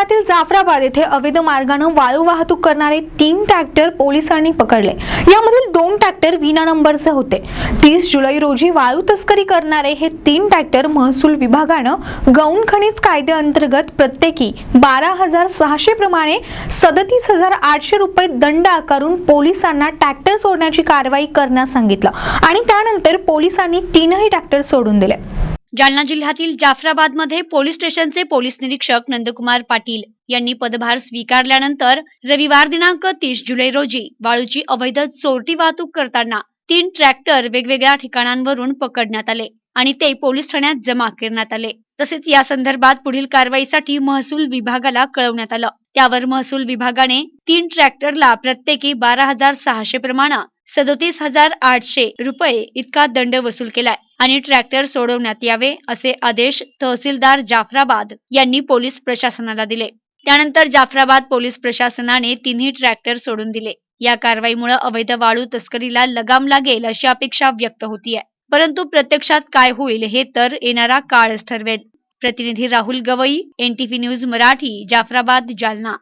जिल्ह्यातील जाफराबाद येथे अवैध मार्गानं वाळू वाहतूक करणारे तीन ट्रॅक्टर पोलिसांनी पकडले. यामधील दोन ट्रॅक्टर विना नंबरचे होते. तीस जुलै रोजी वाळू तस्करी करणारे हे तीन ट्रॅक्टर महसूल विभागानं गौण खनिज कायद्याअंतर्गत प्रत्येकी बारा हजार सहाशे प्रमाणे सदतीस हजार आठशे रुपये दंड आकारून पोलिसांना ट्रॅक्टर सोडण्याची कारवाई करण्यास सांगितलं. आणि त्यानंतर पोलिसांनी तीनही ट्रॅक्टर सोडून दिले. जालना जिल्ह्यातील जाफराबादमध्ये पोलीस स्टेशनचे पोलीस निरीक्षक नंदकुमार पाटील यांनी पदभार स्वीकारल्यानंतर रविवार दिनांक तीस जुलै रोजी वाळूची अवैध चोरटी वाहतूक करताना तीन ट्रॅक्टर वेगवेगळ्या ठिकाणांवरून पकडण्यात आले आणि ते पोलीस ठाण्यात जमा करण्यात आले. तसेच या संदर्भात पुढील कारवाईसाठी महसूल विभागाला कळवण्यात आलं. त्यावर महसूल विभागाने तीन ट्रॅक्टरला प्रत्येकी बारा हजार सहाशे प्रमाणे सदोतीस हजार आठशे रुपये इतका दंड वसूल केलाय. आणि ट्रॅक्टर सोडवण्यात यावे असे आदेश तहसीलदार जाफराबाद यांनी पोलीस प्रशासनाला दिले. त्यानंतर जाफराबाद पोलीस प्रशासनाने तिन्ही ट्रॅक्टर सोडून दिले. या कारवाईमुळे अवैध वाळू तस्करीला लगाम लागेल अशी अपेक्षा व्यक्त होतीये. परंतु प्रत्यक्षात काय होईल हे तर येणारा काळच ठरवेल. प्रतिनिधी राहुल गवई एनटीव्ही न्यूज मराठी जाफराबाद जालना.